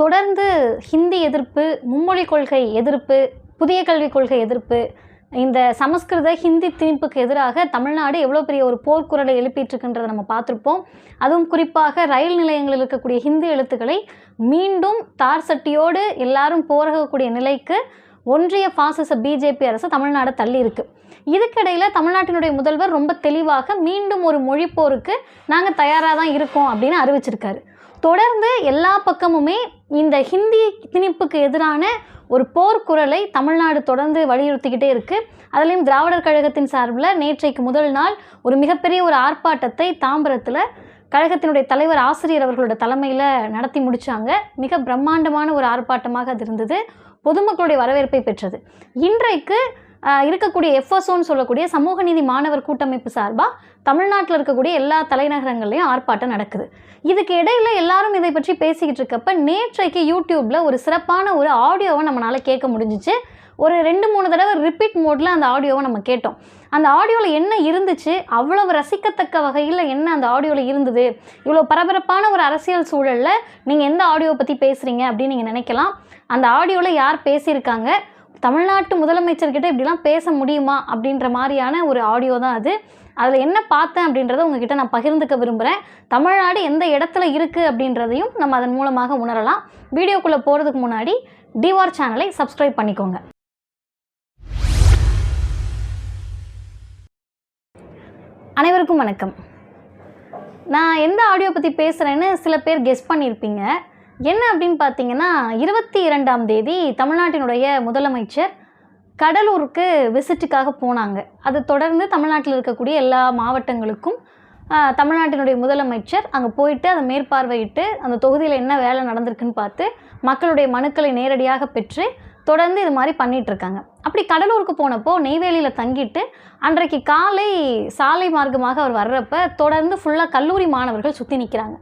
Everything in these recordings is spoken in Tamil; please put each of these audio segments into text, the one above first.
தொடர்ந்து ஹிந்தி எதிர்ப்பு மும்மொழி கொள்கை எதிர்ப்பு புதிய கல்விக் கொள்கை எதிர்ப்பு இந்த சமஸ்கிருத ஹிந்தி திணிப்புக்கு எதிராக தமிழ்நாடு எவ்வளோ பெரிய ஒரு போர்க்குரலை எழுப்பிட்டு இருக்குன்றதை நம்ம பார்த்துருப்போம். அதுவும் குறிப்பாக ரயில் நிலையங்களில் இருக்கக்கூடிய ஹிந்தி எழுத்துக்களை மீண்டும் தார் சட்டியோடு எல்லாரும் போராகக்கூடிய நிலைக்கு ஒன்றிய பாசிச பிஜேபி அரசு தமிழ்நாடு தள்ளி இருக்குது இதுக்கிடையில் தமிழ்நாட்டினுடைய முதல்வர் ரொம்ப தெளிவாக மீண்டும் ஒரு மொழிப்போருக்கு நாங்கள் தயாராக தான் இருக்கோம் அப்படின்னு அறிவிச்சிருக்காரு. தொடர்ந்து எல்லா பக்கமுமே இந்த ஹிந்தி திணிப்புக்கு எதிரான ஒரு போர்க்குரலை தமிழ்நாடு தொடர்ந்து வலியுறுத்திக்கிட்டே இருக்குது அதுலேயும் திராவிடர் கழகத்தின் சார்பில் நேற்றைக்கு முதல் நாள் ஒரு மிகப்பெரிய ஒரு ஆர்ப்பாட்டத்தை தாம்பரத்தில் கழகத்தினுடைய தலைவர் ஆசிரியர் அவர்களோட தலைமையில் நடத்தி முடித்தாங்க மிக பிரம்மாண்டமான ஒரு ஆர்ப்பாட்டமாக அது இருந்தது. பொதுமக்களுடைய வரவேற்பை பெற்றது. இன்றைக்கு இருக்கக்கூடிய எஃப்எஸ்ஓன்னு சொல்லக்கூடிய சமூக நீதி மாணவர் கூட்டமைப்பு சார்பாக தமிழ்நாட்டில் இருக்கக்கூடிய எல்லா தலைநகரங்கள்லையும் ஆர்ப்பாட்டம் நடக்குது. இதுக்கு இடையில எல்லாரும் இதை பற்றி பேசிக்கிட்டு இருக்கப்ப நேற்றைக்கு யூடியூப்ல ஒரு சிறப்பான ஒரு ஆடியோவை நம்மளால கேட்க முடிஞ்சிச்சு. ஒரு ரெண்டு மூணு தடவை ரிப்பீட் மோடில் அந்த ஆடியோவை நம்ம கேட்டோம். அந்த ஆடியோவில் என்ன இருந்துச்சு? அவ்வளவு ரசிக்கத்தக்க வகையில் என்ன அந்த ஆடியோவில் இருந்தது? இவ்வளோ பரபரப்பான ஒரு அரசியல் சூழலில் நீங்கள் எந்த ஆடியோவை பற்றி பேசுகிறீங்க அப்படின்னு நீங்கள் நினைக்கலாம். அந்த ஆடியோவில் யார் பேசியிருக்காங்க? தமிழ்நாட்டு முதலமைச்சர்கிட்ட இப்படிலாம் பேச முடியுமா அப்படின்ற மாதிரியான ஒரு ஆடியோ தான் அது. அதில் என்ன பார்த்தேன் அப்படின்றத உங்ககிட்ட நான் பகிர்ந்துக்க விரும்புகிறேன் தமிழ்நாடு எந்த இடத்துல இருக்குது அப்படின்றதையும் நம்ம அதன் மூலமாக உணரலாம். வீடியோக்குள்ளே போகிறதுக்கு முன்னாடி டிவார் சேனலை சப்ஸ்கிரைப் பண்ணிக்கோங்க. அனைவருக்கும் வணக்கம். நான் எந்த ஆடியோ பற்றி பேசுகிறேன்னு சில பேர் கெஸ் பண்ணியிருப்பீங்க என்ன அப்படின்னு பார்த்தீங்கன்னா இருபத்தி இரண்டாம் தேதி தமிழ்நாட்டினுடைய முதலமைச்சர் கடலூருக்கு விசிட்டுக்காக போனாங்க. அது தொடர்ந்து தமிழ்நாட்டில் இருக்கக்கூடிய எல்லா மாவட்டங்களுக்கும் தமிழ்நாட்டினுடைய முதலமைச்சர் அங்கே போயிட்டு அதை மேற்பார்வையிட்டு அந்த தொகுதியில் என்ன வேலை நடந்திருக்குன்னு பார்த்து மக்களுடைய மனுக்களை நேரடியாக பெற்று தொடர்ந்து இது மாதிரி பண்ணிகிட்ருக்காங்க அப்படி கடலூருக்கு போனப்போ நெய்வேலியில் தங்கிட்டு அன்றைக்கு காலை சாலை மார்க்கமாக அவர் வர்றப்ப தொடர்ந்து ஃபுல்லாக கல்லூரி மாணவர்கள் சுற்றி நிற்கிறாங்க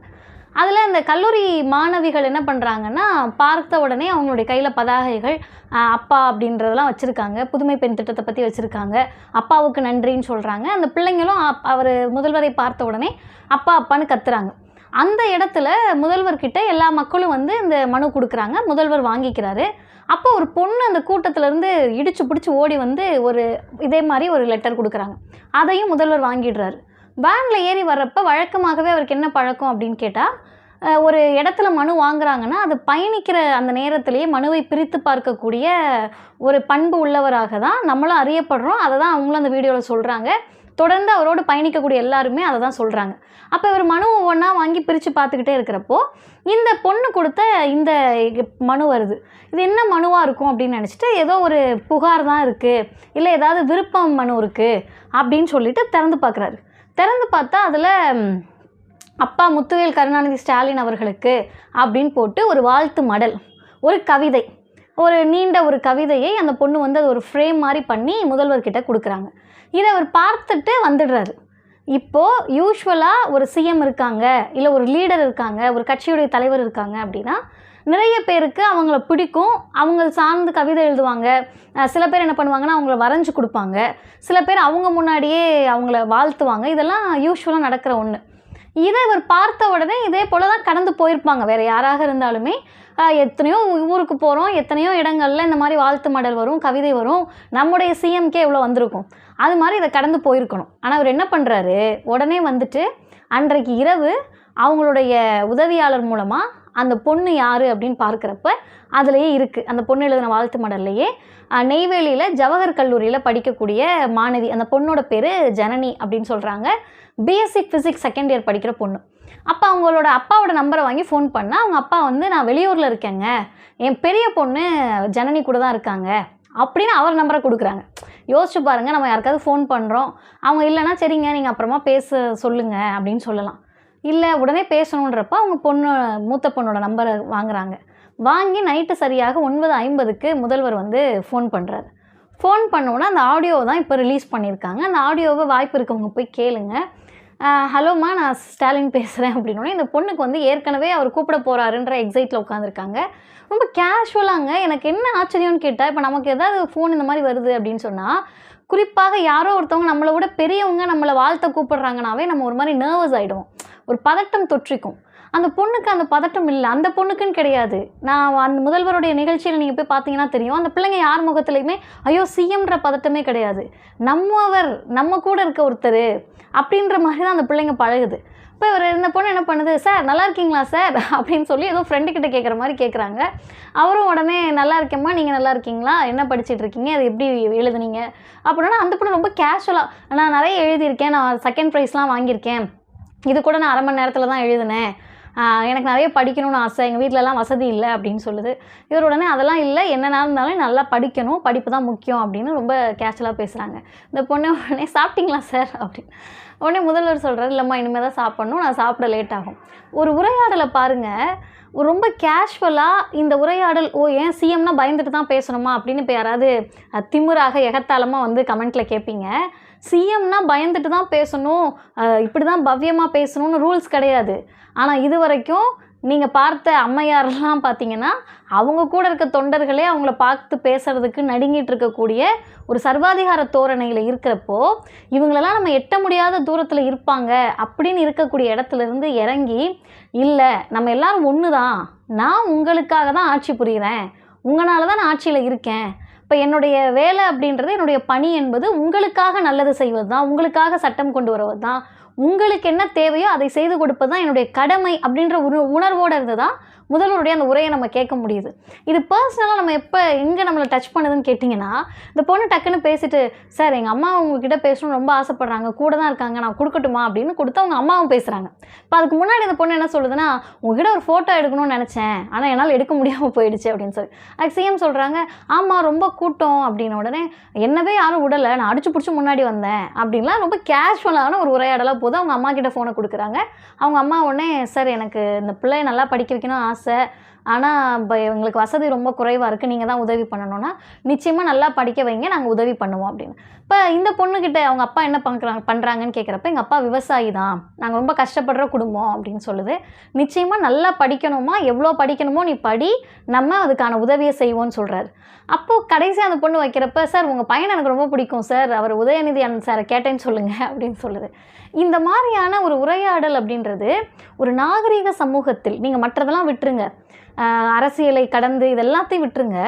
அதில் இந்த கல்லூரி மாணவிகள் என்ன பண்ணுறாங்கன்னா பார்த்த உடனே அவங்களுடைய கையில் பதாகைகள் அப்பா அப்படின்றதெல்லாம் வச்சுருக்காங்க. புதுமை பெண் திட்டத்தை பற்றி வச்சுருக்காங்க. அப்பாவுக்கு நன்றின்னு சொல்கிறாங்க அந்த பிள்ளைங்களும் அவர் முதல்வரை பார்த்த உடனே அப்பா அப்பான்னு கத்துறாங்க. அந்த இடத்துல முதல்வர்கிட்ட எல்லா மக்களும் வந்து இந்த மனு கொடுக்குறாங்க. முதல்வர் வாங்கிக்கிறாரு. அப்போ ஒரு பொண்ணு அந்த கூட்டத்திலேருந்து இடிச்சு பிடிச்சி ஓடி வந்து ஒரு இதே மாதிரி ஒரு லெட்டர் கொடுக்குறாங்க. அதையும் முதல்வர் வாங்கிடுறாரு. வேனில் ஏறி வர்றப்ப வழக்கமாகவே அவருக்கு என்ன பழக்கம் அப்படின்னு கேட்டால் ஒரு இடத்துல மனு வாங்குறாங்கன்னா அது பயணிக்கிற அந்த நேரத்திலேயே மனுவை பிரித்து பார்க்கக்கூடிய ஒரு பண்பு உள்ளவராக தான் நம்மளும் அறியப்படுறோம். அதை தான் அவங்களும் அந்த வீடியோவில் சொல்கிறாங்க தொடர்ந்து அவரோடு பயணிக்கக்கூடிய எல்லாருமே அதை தான் சொல்கிறாங்க அப்போ இவர் மனு ஒவ்வொன்றா வாங்கி பிரித்து பார்த்துக்கிட்டே இருக்கிறப்போ இந்த பொண்ணு கொடுத்த இந்த மனு வருது. இது என்ன மனுவாக இருக்கும் அப்படின்னு நினச்சிட்டு ஏதோ ஒரு புகார் தான் இருக்குது இல்லை ஏதாவது விருப்பம் மனு இருக்குது அப்படின்னு சொல்லிட்டு திறந்து பார்க்குறாரு. திறந்து பார்த்தா அதில் அப்பா முத்துவேல் கருணாநிதி ஸ்டாலின் அவர்களுக்கு அப்படின்னு போட்டு ஒரு வாழ்த்து மடல் ஒரு கவிதை ஒரு நீண்ட ஒரு கவிதையை அந்த பொண்ணு வந்து அது ஒரு ஃப்ரேம் மாதிரி பண்ணி முதல்வர்கிட்ட கொடுக்குறாங்க. இதை அவர் பார்த்துட்டு வந்துடுறாரு. இப்போது யூஸ்வலாக ஒரு சிஎம் இருக்காங்க இல்லை ஒரு லீடர் இருக்காங்க ஒரு கட்சியுடைய தலைவர் இருக்காங்க அப்படின்னா நிறைய பேருக்கு அவங்கள பிடிக்கும். அவங்க சார்ந்து கவிதை எழுதுவாங்க. சில பேர் என்ன பண்ணுவாங்கன்னா அவங்கள வரைஞ்சு கொடுப்பாங்க. சில பேர் அவங்க முன்னாடியே அவங்கள வாழ்த்துவாங்க. இதெல்லாம் யூஸ்வலாக நடக்கிற ஒன்று இதை இவர் பார்த்த உடனே இதே போல தான் கடந்து போயிருப்பாங்க. வேறு யாராக இருந்தாலுமே எத்தனையோ ஊருக்கு போகிறோம் எத்தனையோ இடங்கள்ல இந்த மாதிரி வாழ்த்து மடல் வரும் கவிதை வரும். நம்முடைய சிஎம்கே இவ்வளோ வந்திருக்கும்? அது மாதிரி இதை கடந்து போயிருக்கணும். ஆனால் அவர் என்ன பண்ணுறாரு உடனே வந்துட்டு அன்றைக்கு இரவு அவங்களுடைய உதவியாளர் மூலமாக அந்த பொண்ணு யார் அப்படின்னு பார்க்குறப்ப அதுலேயே இருக்குது அந்த பொண்ணு எழுதின வாழ்த்து மடல்லையே நெய்வேலியில் ஜவஹர் கல்லூரியில் படிக்கக்கூடிய மாணவி அந்த பொண்ணோட பேர் ஜனனி அப்படின்னு சொல்கிறாங்க பிஎஸ்சி ஃபிசிக்ஸ் செகண்ட் இயர் படிக்கிற பொண்ணு. அப்போ அவங்களோட அப்பாவோட நம்பரை வாங்கி ஃபோன் பண்ணால் அவங்க அப்பா வந்து நான் வெளியூரில் இருக்கேங்க. என் பெரிய பொண்ணு ஜனனி கூட தான் இருக்காங்க. அப்படின்னு அவர் நம்பரை கொடுக்குறாங்க. யோசிச்சு பாருங்கள் நம்ம யாருக்காவது ஃபோன் பண்ணுறோம் அவங்க இல்லைன்னா சரிங்க நீங்கள் அப்புறமா பேச சொல்லுங்க. அப்படின்னு சொல்லலாம். இல்லை உடனே பேசணுன்றப்ப அவங்க பொண்ணு மூத்த பொண்ணோட நம்பரை வாங்குறாங்க. வாங்கி நைட்டு சரியாக ஒன்பது ஐம்பதுக்கு முதல்வர் வந்து ஃபோன் பண்ணுறாரு ஃபோன் பண்ணோன்னா அந்த ஆடியோவை தான் இப்போ ரிலீஸ் பண்ணியிருக்காங்க. அந்த ஆடியோவை வாய்ப்பு இருக்கவங்க போய் கேளுங்கள் ஹலோம்மா நான் ஸ்டாலின் பேசுகிறேன் அப்படின்னோடனே இந்த பொண்ணுக்கு வந்து ஏற்கனவே அவர் கூப்பிட போகிறாருன்ற எக்ஸைட்டில் உட்காந்துருக்காங்க ரொம்ப கேஷுவலாங்க எனக்கு என்ன ஆச்சரியம்னு கேட்டால் இப்போ நமக்கு ஏதாவது ஃபோன் இந்த மாதிரி வருது அப்படின்னு சொன்னால் குறிப்பாக யாரோ ஒருத்தவங்க நம்மளை விட பெரியவங்க நம்மளை வாழ்த்த கூப்பிடுறாங்கனாவே நம்ம ஒரு மாதிரி நர்வஸ் ஆகிடுவோம் ஒரு பதட்டம் தொற்றிக்கும். அந்த பொண்ணுக்கு அந்த பதட்டம் இல்லை. அந்த பொண்ணுக்குன்னு கிடையாது. நான் அந்த முதல்வருடைய நிகழ்ச்சியில் நீங்கள் போய் பார்த்தீங்கன்னா தெரியும். அந்த பிள்ளைங்க யார் முகத்துலையுமே ஐயோ சிஎம்ன்ற பதட்டமே கிடையாது. நம்மவர் நம்ம கூட இருக்க ஒருத்தர் அப்படின்ற மாதிரி தான் அந்த பிள்ளைங்க பழகுது. இப்போ இவர் இந்த பொண்ணு என்ன பண்ணுது? சார் நல்லா இருக்கீங்களா சார்? அப்படின்னு சொல்லி ஏதோ ஃப்ரெண்டு கிட்ட கேட்குற மாதிரி கேட்குறாங்க அவரும் உடனே நல்லா இருக்கேம்மா நீங்கள் நல்லா இருக்கீங்களா? என்ன படிச்சிட்டு இருக்கீங்க? அது எப்படி எழுதுனீங்க? அப்படின்னா அந்த பொண்ணு ரொம்ப கேஷுவலாக நான் நிறைய எழுதியிருக்கேன். நான் செகண்ட் ப்ரைஸ்லாம் வாங்கியிருக்கேன். இது கூட நான் அரை மணி நேரத்தில் தான் எழுதினேன். எனக்கு நிறைய படிக்கணும்னு ஆசை. எங்கள் வீட்டிலலாம் வசதி இல்லை அப்படின்னு சொல்லுது. இவர் உடனே அதெல்லாம் இல்லை. என்னென்னா இருந்தாலும் நல்லா படிக்கணும். படிப்பு தான் முக்கியம். அப்படின்னு ரொம்ப கேஷுவலாக பேசுகிறாங்க இந்த பொண்ணு உடனே சாப்பிட்டீங்களா சார்? அப்படின்னு. உடனே முதல்வர் சொல்கிறார் இல்லைம்மா இனிமேல் தான் சாப்பிட்ணும். நான் சாப்பிட லேட் ஆகும். ஒரு உரையாடலை பாருங்கள் ரொம்ப கேஷுவலாக இந்த உரையாடல் ஓ ஏன் சிஎம்னா பயந்துட்டு தான் பேசணுமா? அப்படின்னு இப்போ யாராவது திமுறாக எகத்தாளமாக வந்து கமெண்ட்டில் கேட்பீங்க சிஎம்னா பயந்துட்டு தான் பேசணும். இப்படி தான் பவ்யமாக பேசணும்னு ரூல்ஸ் கிடையாது. ஆனால் இது வரைக்கும் நீங்கள் பார்த்த அம்மையாரெலாம் பார்த்தீங்கன்னா அவங்க கூட இருக்க தொண்டர்களே அவங்கள பார்த்து பேசுறதுக்கு நடுங்கிட்டு இருக்கக்கூடிய ஒரு சர்வாதிகார தோரணையில் இருக்கிறப்போ இவங்களெல்லாம் நம்ம எட்ட முடியாத தூரத்தில் இருப்பாங்க அப்படின்னு இருக்கக்கூடிய இடத்துல இருந்து இறங்கி இல்லை நம்ம எல்லாரும் ஒன்று தான் நான் உங்களுக்காக தான் ஆட்சி புரிகிறேன் உங்களால தான் நான் ஆட்சியில் இருக்கேன். இப்போ என்னுடைய வேலை அப்படின்றது என்னுடைய பணி என்பது உங்களுக்காக நல்லது செய்வது தான் உங்களுக்காக சட்டம் கொண்டு வருவது தான் உங்களுக்கு என்ன தேவையோ அதை செய்து கொடுப்பது தான் என்னுடைய கடமை அப்படின்ற ஒரு உணர்வோடு இருந்து தான் முதல்வருடைய அந்த உரையை நம்ம கேட்க முடியுது. இது பர்சனலாக நம்ம எப்போ எங்கே நம்மளை டச் பண்ணுதுன்னு கேட்டிங்கன்னா இந்த பொண்ணு டக்குன்னு பேசிட்டு சார் எங்கள் அம்மா உங்ககிட்ட பேசணும்னு ரொம்ப ஆசைப்படுறாங்க கூட தான் இருக்காங்க நான் கொடுக்கட்டுமா? அப்படின்னு கொடுத்து அவங்க அம்மாவும் பேசுகிறாங்க இப்போ அதுக்கு முன்னாடி இந்த பொண்ணு என்ன சொல்லுதுன்னா உங்ககிட்ட ஒரு ஃபோட்டோ எடுக்கணும்னு நினச்சேன் ஆனால் என்னால் எடுக்க முடியாமல் போயிடுச்சு அப்படின்னு சொல்லி. அதுக்கு சிஎம் சொல்கிறாங்க ஆமாம் ரொம்ப கூட்டம் அப்படின்ன உடனே என்னவே யாரும் விடலை நான் அடிச்சு பிடிச்சி முன்னாடி வந்தேன் அப்படின்லாம் ரொம்ப கேஷுவலான ஒரு உரையாடலாக போது அவங்க அம்மா கிட்ட ஃபோனை கொடுக்குறாங்க. அவங்க அம்மா உடனே சார் எனக்கு இந்த பிள்ளைய நல்லா படிக்க வைக்கணும் ஆசை. ஆனால் இப்போ எங்களுக்கு வசதி ரொம்ப குறைவாக இருக்குது நீங்கள் தான் உதவி பண்ணணும்னா நிச்சயமாக நல்லா படிக்க வைங்க நாங்கள் உதவி பண்ணுவோம் அப்படின்னு. இப்போ இந்த பொண்ணுக்கிட்ட அவங்க அப்பா என்ன பண்ணுறாங்க பண்ணுறாங்கன்னு கேட்குறப்ப எங்கள் அப்பா விவசாயி தான். நாங்கள் ரொம்ப கஷ்டப்படுற குடும்பம் அப்படின்னு சொல்லுது. நிச்சயமாக நல்லா படிக்கணுமா? எவ்வளோ படிக்கணுமோ நீ படி நம்ம அதுக்கான உதவியை செய்வோம்னு சொல்கிறாரு அப்போது கடைசியாக அந்த பொண்ணு வைக்கிறப்ப சார் உங்கள் பையன் எனக்கு ரொம்ப பிடிக்கும் சார். அவர் உதயநிதி அண்ணன் சாரை கேட்டேன்னு சொல்லுங்கள் அப்படின்னு சொல்லுது. இந்த மாதிரியான ஒரு உரையாடல் அப்படின்றது ஒரு நாகரிக சமூகத்தில் நீங்கள் மற்றதெல்லாம் விட்டுருங்க. அரசியலை கடந்து இதெல்லாத்தையும் விட்டுருங்க.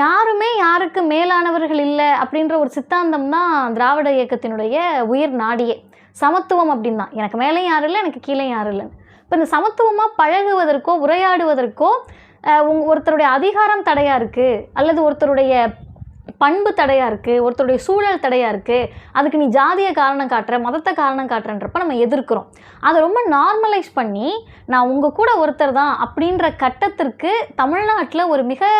யாருமே யாருக்கு மேலானவர்கள் இல்லை அப்படின்ற ஒரு சித்தாந்தம் தான் திராவிட இயக்கத்தினுடைய உயிர் நாடியே. சமத்துவம் அப்படின்னு தான் எனக்கு மேலேயும் யாரும் இல்லை எனக்கு கீழே யாரும் இல்லைன்னு. இப்போ இந்த சமத்துவமாக பழகுவதற்கோ உரையாடுவதற்கோ உங் ஒருத்தருடைய அதிகாரம் தடையாக இருக்குது அல்லது ஒருத்தருடைய பண்பு தடையாக இருக்குது ஒருத்தருடைய சூழல் தடையாக இருக்குது அதுக்கு நீ ஜாதியை காரணம் காட்டுற மதத்தை காரணம் காட்டுறன்றப்ப நம்ம எதிர்க்கிறோம். அதை ரொம்ப நார்மலைஸ் பண்ணி நான் உங்கள் கூட ஒருத்தர் தான் அப்படின்ற கட்டத்திற்கு தமிழ்நாட்டில் ஒரு மிக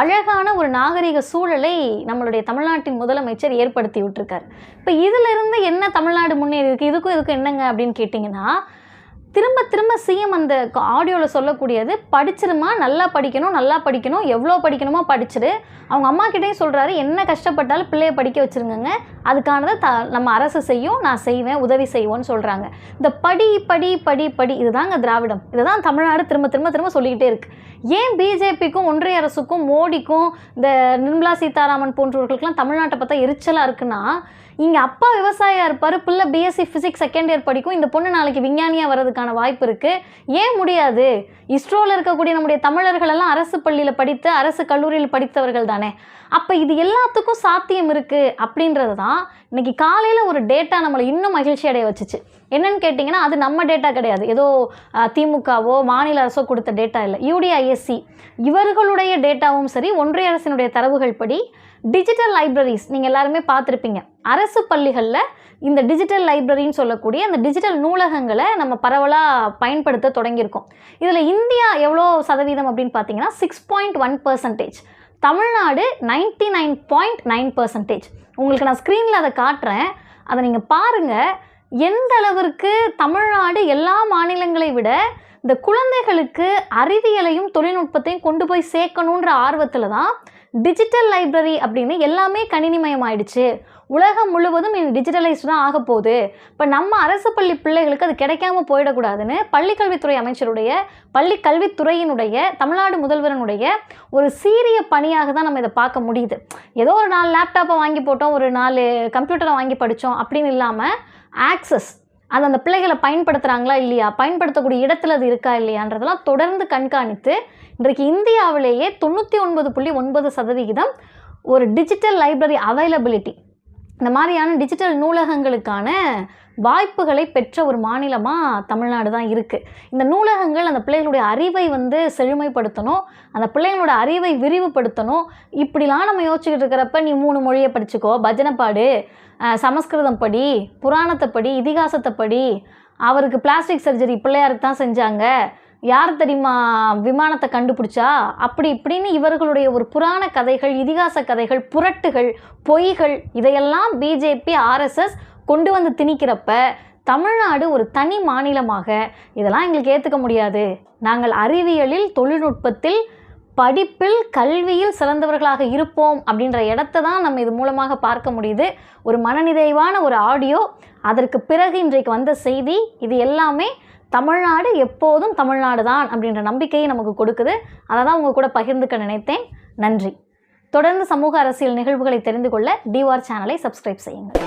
அழகான ஒரு நாகரிக சூழலை நம்மளுடைய தமிழ்நாட்டின் முதலமைச்சர் ஏற்படுத்தி விட்டுருக்கார். இப்போ இதிலிருந்து என்ன தமிழ்நாடு முன்னேறி இருக்குது இதுக்கும் இதுக்கும் என்னங்க அப்படின்னு கேட்டிங்கன்னா திரும்ப திரும்ப சிஎம் அந்த ஆடியோவில் சொல்லக்கூடியது படிச்சிருமா நல்லா படிக்கணும் நல்லா படிக்கணும் எவ்வளோ படிக்கணுமோ படிச்சிரு. அவங்க அம்மா கிட்டேயும் சொல்கிறாரு என்ன கஷ்டப்பட்டாலும் பிள்ளைய படிக்க வச்சுருங்கங்க. அதுக்கானதை த நம்ம அரசு செய்யும் நான் செய்வேன் உதவி செய்வோன்னு சொல்கிறாங்க இந்த படி படி படி படி இதுதாங்க திராவிடம். இதுதான் தமிழ்நாடு திரும்ப திரும்ப திரும்ப சொல்லிக்கிட்டே இருக்குது ஏன் பிஜேபிக்கும் ஒன்றிய அரசுக்கும் மோடிக்கும் இந்த நிர்மலா சீதாராமன் போன்றவர்களுக்கெல்லாம் தமிழ்நாட்டை பார்த்தா எரிச்சலாக இருக்குன்னா இங்கே அப்பா விவசாயியாக இருப்பார் பிள்ளை பிஎஸ்சி ஃபிசிக்ஸ் செகண்ட் இயர் படிக்கும். இந்த பொண்ணு நாளைக்கு விஞ்ஞானியாக வர்றதுக்கான வாய்ப்பு இருக்குது ஏன் முடியாது? இஸ்ரோவில் இருக்கக்கூடிய நம்முடைய தமிழர்கள் எல்லாம் அரசு பள்ளியில் படித்து அரசு கல்லூரியில் படித்தவர்கள் தானே. அப்போ இது எல்லாத்துக்கும் சாத்தியம் இருக்குது அப்படின்றது தான் இன்னைக்கு காலையில் ஒரு டேட்டா நம்மளை இன்னும் மகிழ்ச்சி அடைய வச்சுச்சு. என்னன்னு கேட்டிங்கன்னா அது நம்ம டேட்டா கிடையாது. ஏதோ திமுகவோ மாநில அரசோ கொடுத்த டேட்டா இல்லை. யூடிஐஎஸ்சி இவர்களுடைய டேட்டாவும் சரி ஒன்றிய அரசினுடைய தரவுகள் படி டிஜிட்டல் லைப்ரரிஸ் நீங்கள் எல்லாருமே பார்த்துருப்பீங்க. அரசு பள்ளிகளில் இந்த டிஜிட்டல் லைப்ரரின்னு சொல்லக்கூடிய அந்த டிஜிட்டல் நூலகங்களை நம்ம பரவலாக பயன்படுத்த தொடங்கியிருக்கோம். இதில் இந்தியா எவ்வளோ சதவீதம் அப்படின்னு பார்த்தீங்கன்னா six point one percentage Tamil Nadu ninety nine point nine percentage உங்களுக்கு நான் ஸ்க்ரீனில் அதை காட்டுறேன். அதை நீங்கள் பாருங்கள் எந்த அளவிற்கு தமிழ்நாடு எல்லா மாநிலங்களை விட இந்த குழந்தைகளுக்கு அறிவியலையும் தொழில்நுட்பத்தையும் கொண்டு போய் சேர்க்கணுன்ற ஆர்வத்தில் தான் டிஜிட்டல் லைப்ரரி அப்படின்னு எல்லாமே கணினிமயமாயிடுச்சு. உலகம் முழுவதும் இனி டிஜிட்டலைஸ் தான் ஆக போகுது. இப்போ நம்ம அரசு பள்ளி பிள்ளைகளுக்கு அது கிடைக்காம போயிடக்கூடாதுன்னு பள்ளிக்கல்வித்துறை அமைச்சருடைய பள்ளி கல்வித்துறையினுடைய தமிழ்நாடு முதல்வரனுடைய ஒரு சீரிய பணியாக தான் நம்ம இதை பார்க்க முடியுது. ஏதோ ஒரு நாலு லேப்டாப்பை வாங்கி போட்டோம் ஒரு நாலு கம்ப்யூட்டரை வாங்கி படித்தோம் அப்படின்னு இல்லாமல் ஆக்சஸ் அது அந்த பிள்ளைகளை பயன்படுத்துகிறாங்களா இல்லையா? பயன்படுத்தக்கூடிய இடத்துல அது இருக்கா இல்லையான்றதெல்லாம் தொடர்ந்து கண்காணித்து இன்றைக்கு இந்தியாவிலேயே தொண்ணூற்றி ஒன்பது புள்ளி ஒன்பது சதவிகிதம் ஒரு டிஜிட்டல் லைப்ரரி அவைலபிலிட்டி இந்த மாதிரியான டிஜிட்டல் நூலகங்களுக்கான வாய்ப்புகளை பெற்ற ஒரு மாநிலமாக தமிழ்நாடு தான் இருக்குது இந்த நூலகங்கள் அந்த பிள்ளைகளுடைய அறிவை வந்து செழுமைப்படுத்தணும் அந்த பிள்ளைங்களோட அறிவை விரிவுபடுத்தணும். இப்படிலாம் நம்ம யோசிச்சுக்கிட்டு இருக்கிறப்ப நீ மூணு மொழியை படிச்சுக்கோ பஜனை பாடு சமஸ்கிருதம் படி புராணத்தை படி இதிகாசத்தை படி அவருக்கு பிளாஸ்டிக் சர்ஜரி பிள்ளையாருக்கு தான் செஞ்சாங்க. யார் தெரியுமா விமானத்தை கண்டுபிடிச்சா? அப்படி இப்படின்னு இவர்களுடைய ஒரு புராண கதைகள் இதிகாச கதைகள் புரட்டுகள் பொய்கள் இதையெல்லாம் பிஜேபி ஆர்எஸ்எஸ் கொண்டு வந்து திணிக்கிறப்ப தமிழ்நாடு ஒரு தனி மாநிலமாக. இதெல்லாம் எங்களுக்கு ஏற்றுக்க முடியாது. நாங்கள் அறிவியலில் தொழில்நுட்பத்தில் படிப்பில் கல்வியில் சிறந்தவர்களாக இருப்போம் அப்படின்ற இடத்த தான் நம்ம இது மூலமாக பார்க்க முடியுது. ஒரு மனநிறைவான ஒரு ஆடியோ. அதற்கு பிறகு இன்றைக்கு வந்த செய்தி இது எல்லாமே தமிழ்நாடு எப்போதும் தமிழ்நாடு தான் அப்படின்ற நம்பிக்கையை நமக்கு கொடுக்குது. அதை தான் உங்கள் கூட பகிர்ந்துக்க நினைத்தேன். நன்றி. தொடர்ந்து சமூக அரசியல் நிகழ்வுகளை தெரிந்து கொள்ள டிஆர் சேனலை சப்ஸ்கிரைப் செய்யுங்கள்.